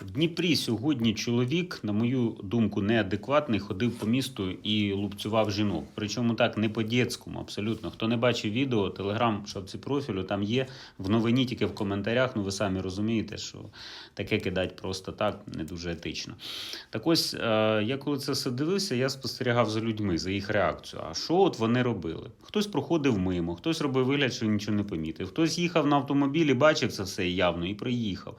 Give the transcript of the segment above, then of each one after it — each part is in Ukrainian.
В Дніпрі сьогодні чоловік, на мою думку, неадекватний, ходив по місту і лупцював жінок. Причому так не по-дєцькому, абсолютно. Хто не бачив відео, телеграм, шапці профілю, там є в новині, тільки в коментарях. Ну ви самі розумієте, що таке кидать просто так не дуже етично. Так ось, е, я коли це все дивився, я спостерігав за людьми, за їх реакцію. А що от вони робили? Хтось проходив мимо, хтось робив вигляд, що нічого не помітив, хтось їхав на автомобілі, бачив це все явно і приїхав.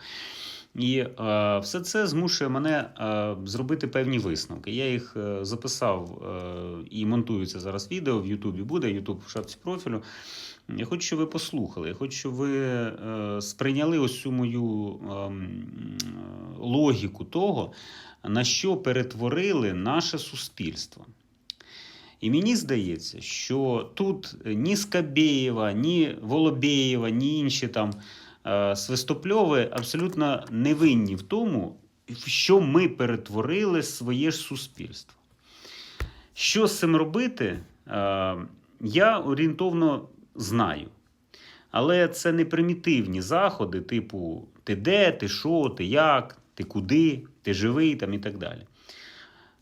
І е, все це змушує мене е, зробити певні висновки. Я їх е, записав е, і монтую це зараз відео в Ютубі буде, Ютуб в шапці профілю. Я хочу, щоб ви послухали. Я хочу, щоб ви е, сприйняли ось цю мою ем, логіку того, на що перетворили наше суспільство. І мені здається, що тут ні Скабєєва, ні Волобєєва, ні інші там е, Свистопльови абсолютно не винні в тому, в що ми перетворили своє ж суспільство. Що з цим робити, е, я орієнтовно знаю. Але це не примітивні заходи, типу ти де, ти що, ти як, ти куди, ти живий там і так далі.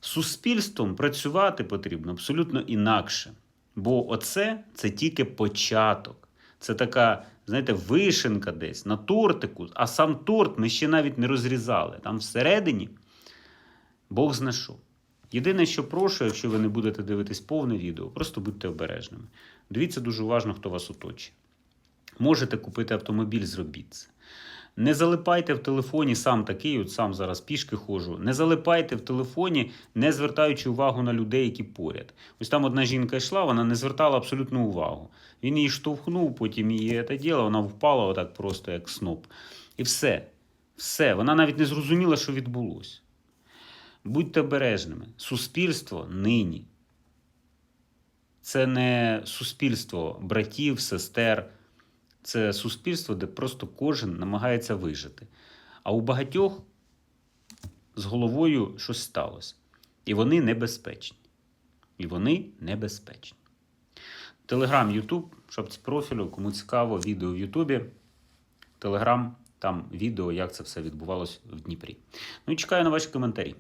Суспільством працювати потрібно абсолютно інакше. Бо оце це тільки початок. Це така, знаєте, вишенка десь на тортику, а сам торт ми ще навіть не розрізали. Там всередині Бог знайшов. Єдине, що прошу, якщо ви не будете дивитись повне відео, просто будьте обережними. Дивіться дуже уважно, хто вас оточує. Можете купити автомобіль, зробіть це. Не залипайте в телефоні, сам такий, от сам зараз пішки ходжу. Не залипайте в телефоні, не звертаючи увагу на людей, які поряд. Ось там одна жінка йшла, вона не звертала абсолютно увагу. Він її штовхнув, потім її це діло, вона впала отак просто, як сноп. І все. Все. Вона навіть не зрозуміла, що відбулося. Будьте обережними. Суспільство нині. Це не суспільство братів, сестер. Це суспільство, де просто кожен намагається вижити. А у багатьох з головою щось сталося. І вони небезпечні. І вони небезпечні. Телеграм, Ютуб, шапці профілю, кому цікаво, відео в Ютубі. Телеграм, там відео, як це все відбувалось в Дніпрі. Ну і чекаю на ваші коментарі.